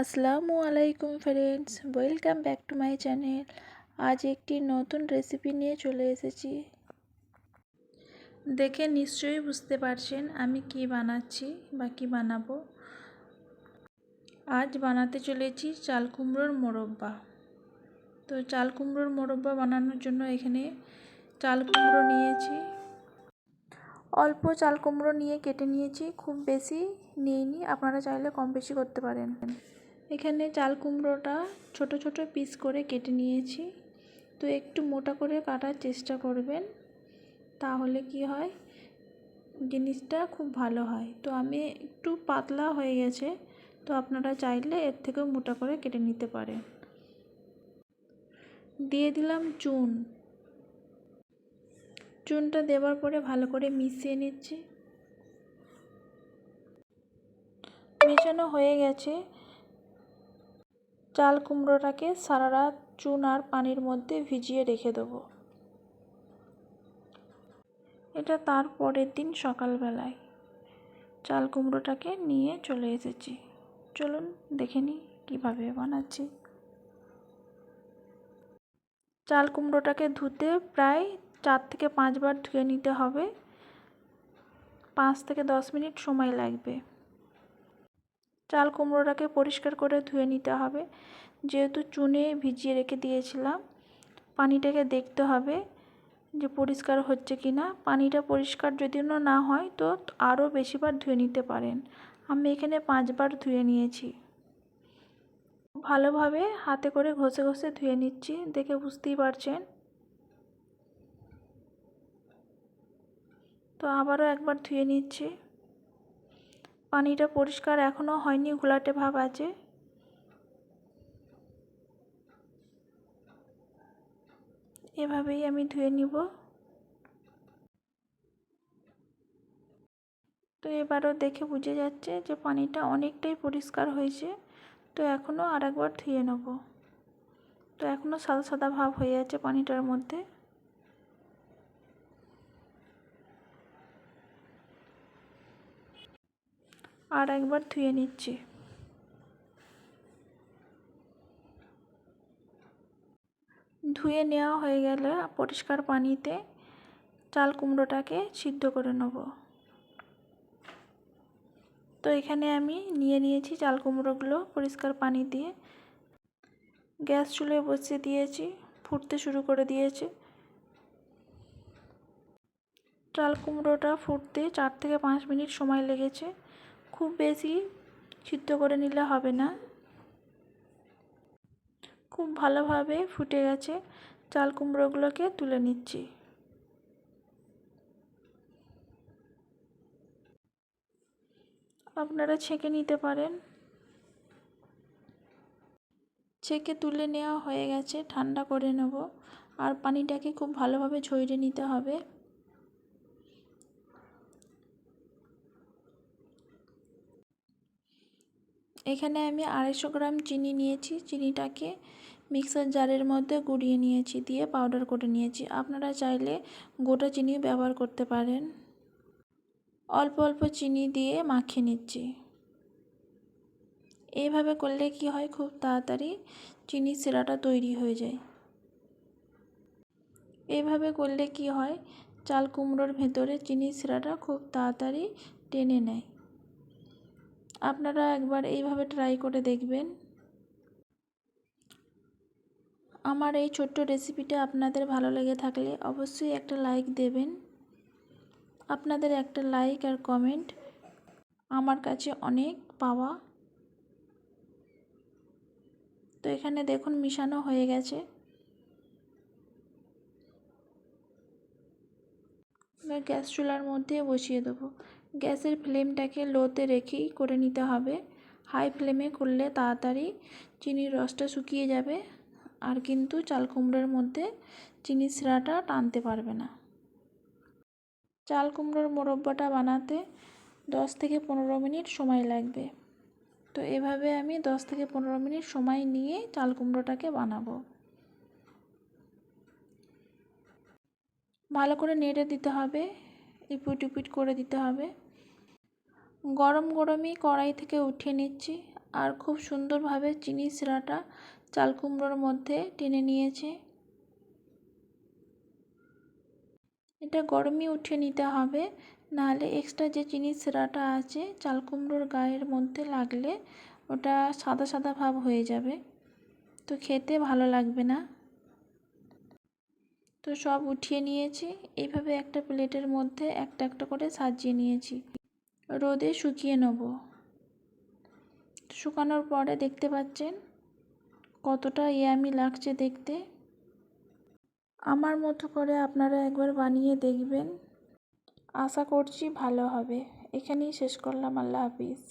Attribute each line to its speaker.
Speaker 1: আসসালামু আলাইকুম friends welcome back to my channel আজ একটি নতুন রেসিপি নিয়ে চলে এসেছি। দেখে নিশ্চয়ই বুঝতে পারছেন আমি কি বানাচ্ছি বা কি বানাবো। আজ বানাতে চলেছি চাল কুমড়োর মোরব্বা। তো চাল কুমড়োর মোরব্বা বানানোর জন্য এখানে চাল কুমড়ো নিয়েছি। অল্প চাল কুমড়ো নিয়ে কেটে নিয়েছি, খুব বেশি নিইনি, আপনারা চাইলে কম বেশি করতে পারেন। এখানে চাল কুমড়োটা ছোট ছোট পিস করে কেটে নিয়েছি। তো একটু মোটা করে কাটার চেষ্টা করবেন, তাহলে কি হয়? জিনিসটা খুব ভালো হয়। তো আমি একটু পাতলা হয়ে গেছে, তো আপনারা চাইলে এর থেকেও মোটা করে কেটে নিতে পারেন। দিয়ে দিলাম চুন। চুনটা দেওয়ার পরে ভালো করে মিশিয়ে নিচ্ছি। মেশানো হয়ে গেছে। চাল কুমড়োটাকে সারা রাত চুন আর পানির মধ্যে ভিজিয়ে রেখে দেবো। এটা তার পরের দিন সকালবেলায়। চাল কুমড়োটাকে নিয়ে চলে এসেছি। চলুন দেখে নিই কীভাবে বানাচ্ছি। চাল কুমড়োটাকে ধুতে প্রায় চার থেকে পাঁচবার ধুয়ে নিতে হবে। পাঁচ থেকে দশ মিনিট সময় লাগবে। চাল কুমড়োটাকে পরিষ্কার করে ধুয়ে নিতে হবে। যেহেতু চুনে ভিজিয়ে রেখে দিয়েছিলাম, পানিটাকে দেখতে হবে যে পরিষ্কার হচ্ছে কি না পানিটা পরিষ্কার যদি না হয় তো আরও বেশিবার ধুয়ে নিতে পারেন। আমি এখানে পাঁচবার ধুয়ে নিয়েছি। ভালোভাবে হাতে করে ঘষে ঘষে ধুয়ে নিচ্ছি, দেখে বুঝতেই পারছেন। তো আবারও একবার ধুয়ে নিচ্ছি। পানিটা পরিষ্কার এখনও হয়নি, ঘোলাটে ভাব আছে। এভাবেই আমি ধুয়ে নিব। তো এবারও দেখে বুঝে যাচ্ছে যে পানিটা অনেকটাই পরিষ্কার হয়েছে। তো এখনও আর একবার ধুয়ে নেব। তো এখনও সাদা সাদা ভাব হয়ে আছে পানিটার মধ্যে। আর একবার ধুয়ে নিচ্ছি। ধুয়ে নেওয়া হয়ে গেলে পরিষ্কার পানিতে চাল কুমড়োটাকে সিদ্ধ করে নেব। তো এখানে আমি নিয়ে নিয়েছি চাল কুমড়োগুলো পরিষ্কার পানি দিয়ে। গ্যাস চুলে বসিয়ে দিয়েছি, ফুটতে শুরু করে দিয়েছে। চাল কুমড়োটা ফুটতে চার থেকে পাঁচ মিনিট সময় লেগেছে। খুব বেশি সিদ্ধ করে নিলে হবে না। খুব ভালোভাবে ফুটে গেছে। চাল কুমড়োগুলোকে তুলে নিচ্ছি। আপনারা ছেঁকে নিতে পারেন। ছেঁকে তুলে নেওয়া হয়ে গেছে। ঠান্ডা করে নেব। আর পানিটাকে খুব ভালোভাবে ঝরিয়ে নিতে হবে। এখানে আমি আড়াইশো গ্রাম চিনি নিয়েছি। চিনিটাকে মিক্সার জারের মধ্যে গুঁড়িয়ে নিয়েছি, দিয়ে পাউডার করে নিয়েছি। আপনারা চাইলে গোটা চিনি ব্যবহার করতে পারেন। অল্প অল্প চিনি দিয়ে মাখিয়ে নিচ্ছি। এইভাবে করলে কি হয়? খুব তাড়াতাড়ি চিনি সিরাটা তৈরি হয়ে যায়। এইভাবে করলে কি হয়? চাল কুমড়োর ভেতরে চিনি সিরাটা খুব তাড়াতাড়ি টেনে নেয়। আপনারা একবার এইভাবে ট্রাই করে দেখবেন। আমার এই ছোট্ট রেসিপিটা আপনাদের ভালো লেগে থাকলে অবশ্যই একটা লাইক দেবেন। আপনাদের একটা লাইক আর কমেন্ট আমার কাছে অনেক পাওয়া। তো এখানে দেখুন মিশানো হয়ে গেছে। গ্যাস চুলার মধ্যে বসিয়ে দেবো। গ্যাসের ফ্লেমটাকে লোতে রেখেই করে নিতে হবে। হাই ফ্লেমে করলে তাড়াতাড়ি চিনির রসটা শুকিয়ে যাবে আর কিন্তু চাল কুমড়োর মধ্যে চিনির শিরাটা টানতে পারবে না। চাল কুমড়োর মোরব্বাটা বানাতে দশ থেকে পনেরো মিনিট সময় লাগবে। তো এভাবে আমি দশ থেকে পনেরো মিনিট সময় নিয়ে চাল কুমড়োটাকে বানাবো। ভালো করে নেড়ে দিতে হবে ইপুট ইপুট করে দিতে হবে। গরম গরমই কড়াই থেকে উঠিয়ে নিচ্ছি। আর খুব সুন্দরভাবে চিনি শিরাটা চাল কুমড়োর মধ্যে টেনে নিয়েছে। এটা গরমই উঠিয়ে নিতে হবে। নাহলে এক্সট্রা যে চিনি শিরাটা আছে চাল কুমড়োর গায়ের মধ্যে লাগলে ওটা সাদা সাদা ভাব হয়ে যাবে। তো খেতে ভালো লাগবে না। তো সব উঠিয়ে নিয়েছি। এইভাবে একটা প্লেটের মধ্যে একটা একটা করে সাজিয়ে নিয়েছি। রোদে শুকিয়ে নেব। শুকানোর পরে দেখতে পাচ্ছেন কতটা ইয়ামি লাগছে দেখতে। আমার মতো করে আপনারা একবার বানিয়ে দেখবেন। আশা করছি ভালো হবে। এখানেই শেষ করলাম। আল্লাহ হাফিজ।